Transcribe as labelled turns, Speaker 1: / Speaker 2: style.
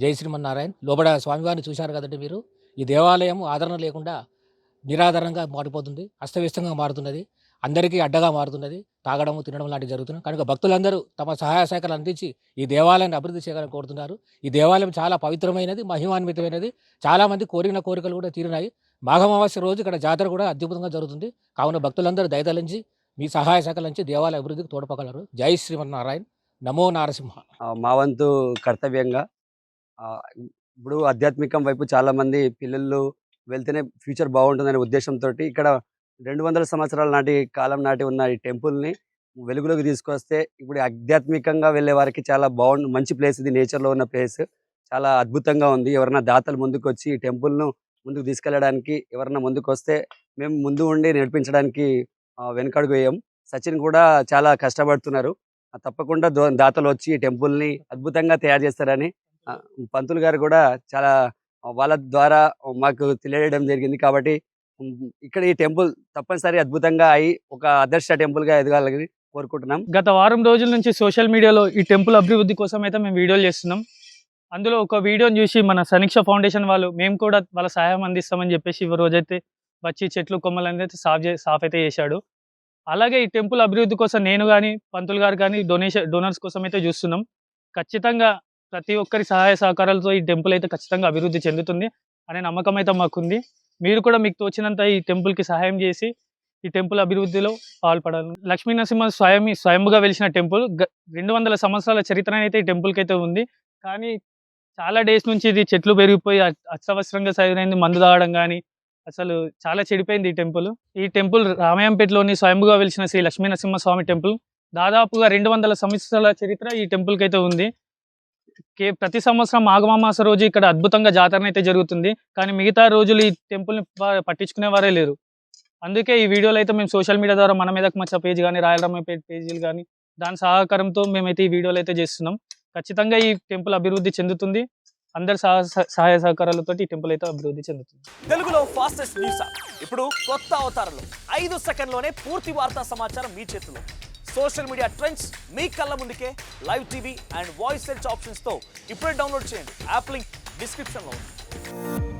Speaker 1: జై శ్రీమన్నారాయణ. లోబడ స్వామివారిని చూశారు కదండి మీరు. ఈ దేవాలయం ఆదరణ లేకుండా నిరాధారంగా మారిపోతుంది అస్తవ్యస్తంగా మారుతున్నది అందరికీ అడ్డగా మారుతున్నది తాగడము తినడం లాంటివి జరుగుతున్నాయి. కనుక భక్తులందరూ తమ సహాయ శాఖలు అందించి ఈ దేవాలయాన్ని అభివృద్ధి చేయాలని కోరుతున్నారు. ఈ దేవాలయం చాలా పవిత్రమైనది మహిమాన్వితమైనది. చాలామంది కోరిన కోరికలు కూడా తీరినాయి. మాఘమావాస్య రోజు ఇక్కడ జాతర కూడా అద్భుతంగా జరుగుతుంది. కావున భక్తులందరూ దయతలించి మీ సహాయ శాఖల నుంచి దేవాలయ అభివృద్ధికి తోడ్పగలరు. జై శ్రీమన్నారాయణ. నమో నారసింహ.
Speaker 2: మా వంతు కర్తవ్యంగా. ఇప్పుడు ఆధ్యాత్మికం వైపు చాలామంది పిల్లలు వెళ్తేనే ఫ్యూచర్ బాగుంటుందనే ఉద్దేశంతో ఇక్కడ రెండు వందల సంవత్సరాల నాటి కాలం నాటి ఉన్న ఈ టెంపుల్ని వెలుగులోకి తీసుకొస్తే ఇప్పుడు ఆధ్యాత్మికంగా వెళ్ళే వారికి చాలా బాగుంది మంచి ప్లేస్ ఇది నేచర్లో ఉన్న ప్లేస్. చాలా అద్భుతంగా ఉంది. ఎవరైనా దాతలు ముందుకు వచ్చి ఈ టెంపుల్ను ముందుకు తీసుకెళ్ళడానికి ఎవరైనా ముందుకు వస్తే మేము ముందు ఉండి నడిపించడానికి వెనకడుగు వేయం. సచిన్ కూడా చాలా కష్టపడుతున్నారు. తప్పకుండా దాతలు వచ్చి ఈ అద్భుతంగా తయారు చేస్తారని పంతులు గారు కూడా చాలా వాళ్ళ ద్వారా మాకు తెలియడం జరిగింది కాబట్టి ఇక్కడ ఈ టెంపుల్ తప్పనిసరి అద్భుతంగా అయి ఒక ఆదర్శ టెంపుల్గా ఎదగాలని కోరుకుంటున్నాం.
Speaker 3: గత వారం రోజుల నుంచి సోషల్ మీడియాలో ఈ టెంపుల్ అభివృద్ధి కోసం అయితే మేము వీడియోలు చేస్తున్నాం. అందులో ఒక వీడియోని చూసి మన సమీక్ష ఫౌండేషన్ వాళ్ళు మేము కూడా వాళ్ళ సహాయం అందిస్తామని చెప్పేసి రోజైతే వచ్చి చెట్లు కొమ్మలు అనేది సాఫ్ చే సాఫ్ అయితే చేశాడు. అలాగే ఈ టెంపుల్ అభివృద్ధి కోసం నేను కానీ పంతులు గారు కానీ డొనేషన్ డోనర్స్ కోసం అయితే చూస్తున్నాం. ఖచ్చితంగా ప్రతి ఒక్కరి సహాయ సహకారాలతో ఈ టెంపుల్ అయితే ఖచ్చితంగా అభివృద్ధి చెందుతుంది అనే నమ్మకం అయితే మాకుంది. మీరు కూడా మీకు తోచినంత ఈ టెంపుల్కి సహాయం చేసి ఈ టెంపుల్ అభివృద్ధిలో పాల్పడాలి. లక్ష్మీ నరసింహ స్వయం స్వయంగా వెలిసిన టెంపుల్ రెండు వందల సంవత్సరాల చరిత్ర అయితే ఈ టెంపుల్కి అయితే ఉంది. కానీ చాలా డేస్ నుంచి ఇది చెట్లు పెరిగిపోయి అత్యవసరంగా సరైనది మందు తాగడం కానీ అసలు చాలా చెడిపోయింది ఈ టెంపుల్. ఈ టెంపుల్ రామాయంపేటలోని స్వయంగా వెలిసిన శ్రీ లక్ష్మీ స్వామి టెంపుల్. దాదాపుగా రెండు వందల సంవత్సరాల చరిత్ర ఈ టెంపుల్కి అయితే ఉంది. కే ప్రతి సంవత్సరం మాఘమామాస రోజు ఇక్కడ అద్భుతంగా జాతర అయితే జరుగుతుంది. కానీ మిగతా రోజులు ఈ టెంపుల్ని పట్టించుకునేవారే లేరు. అందుకే ఈ వీడియోలు అయితే మేము సోషల్ మీడియా ద్వారా మన మీదకి మచ్చ పేజ్ కానీ రాయలరామపేట పేజీలు కానీ దాని సహకారంతో మేమైతే ఈ వీడియోలు అయితే చేస్తున్నాం. ఖచ్చితంగా ఈ టెంపుల్ అభివృద్ధి చెందుతుంది. అందరి సహ సహాయ సహకారాలతో ఈ టెంపుల్ అయితే అభివృద్ధి చెందుతుంది.
Speaker 4: తెలుగులో ఫాస్టెస్ట్ న్యూస్ ఇప్పుడు కొత్త అవతారంలో ఐదు సెకండ్లోనే పూర్తి వార్తా సమాచారం మీ చేతిలో. సోషల్ మీడియా ట్రెండ్స్ మీ కళ్ళ ముందుకే live TV and voice search ఆప్షన్స్తో ఇప్పుడే డౌన్లోడ్ చేయండి. యాప్ లింక్ డిస్క్రిప్షన్లో ఉంది.